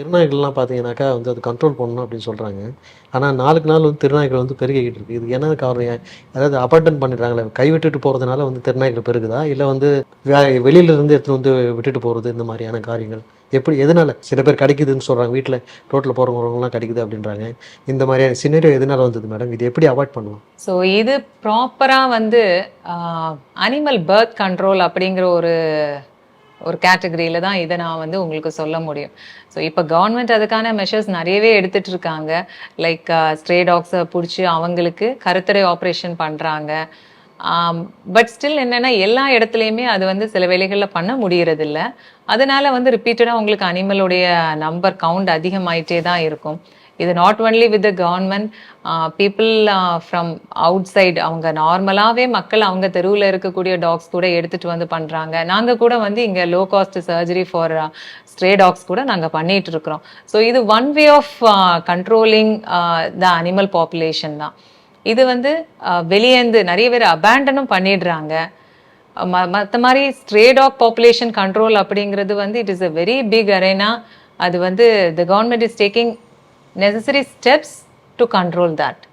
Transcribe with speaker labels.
Speaker 1: திருநாய்கள்லாம் பார்த்தீங்கன்னாக்கா வந்து அது கண்ட்ரோல் பண்ணணும் அப்படின்னு சொல்கிறாங்க ஆனால் நாளுக்கு நாள் வந்து திருநாய்கள் வந்து பெருகிக்கிட்டு இருக்கு. இது என்ன காரணம்? ஏன்? அதாவது அபார்டன் பண்ணிடுறாங்களே கைவிட்டுட்டு போகிறதுனால வந்து திருநாய்கள் பெருகுதா? இல்லை வந்து வே- வெளியில இருந்து வந்து விட்டுட்டு போகிறது இந்த மாதிரியான காரியங்கள்? எப்படி எதனால்? சில பேர் கிடைக்குதுன்னு சொல்கிறாங்க வீட்டில் ரோட்டில் போகிறவங்கலாம் கிடைக்குது அப்படின்றாங்க. இந்த மாதிரியான சின்னரியோ எதனால் வந்தது மேடம் இது எப்படி அவாய்ட் பண்ணுவோம்
Speaker 2: ஸோ இது ப்ராப்பராக வந்து அனிமல் பர்த் கண்ட்ரோல் அப்படிங்கிற ஒரு ஒரு கேட்டகரியில தான் இதை நான் வந்து உங்களுக்கு சொல்ல முடியும். ஸோ இப்போ கவர்மெண்ட் அதுக்கான மெஷர்ஸ் நிறையவே எடுத்துட்டு இருக்காங்க. லைக் ஸ்ட்ரே டாக்ஸை பிடிச்சி அவங்களுக்கு கருத்தடை ஆப்ரேஷன் பண்ணுறாங்க பட் um, ஸ்டில் என்னென்னா எல்லா இடத்துலையுமே அது வந்து சில வேலைகளில் பண்ண முடியறதில்ல. அதனால வந்து ரிப்பீட்டடாக உங்களுக்கு அனிமலுடைய நம்பர் கவுண்ட் அதிகமாயிட்டே தான் இருக்கும். இது not only with the government people from outside அவங்க நார்மலாகவே மக்கள் அவங்க தெருவில் இருக்கக்கூடிய டாக்ஸ் கூட எடுத்துகிட்டு வந்து பண்ணுறாங்க நாங்கள் கூட வந்து இங்கே low cost surgery for stray dogs கூட நாங்கள் பண்ணிகிட்டு இருக்கிறோம். ஸோ இது one way of controlling the animal population தான். இது வந்து uh, வெளியேந்து நிறைய பேர் அபேண்டனும் பண்ணிடுறாங்க. மற்ற மாதிரி ஸ்ட்ரே டாக் பாப்புலேஷன் கண்ட்ரோல் அப்படிங்கிறது வந்து it is a very big arena அது வந்து the government is taking necessary steps to control that.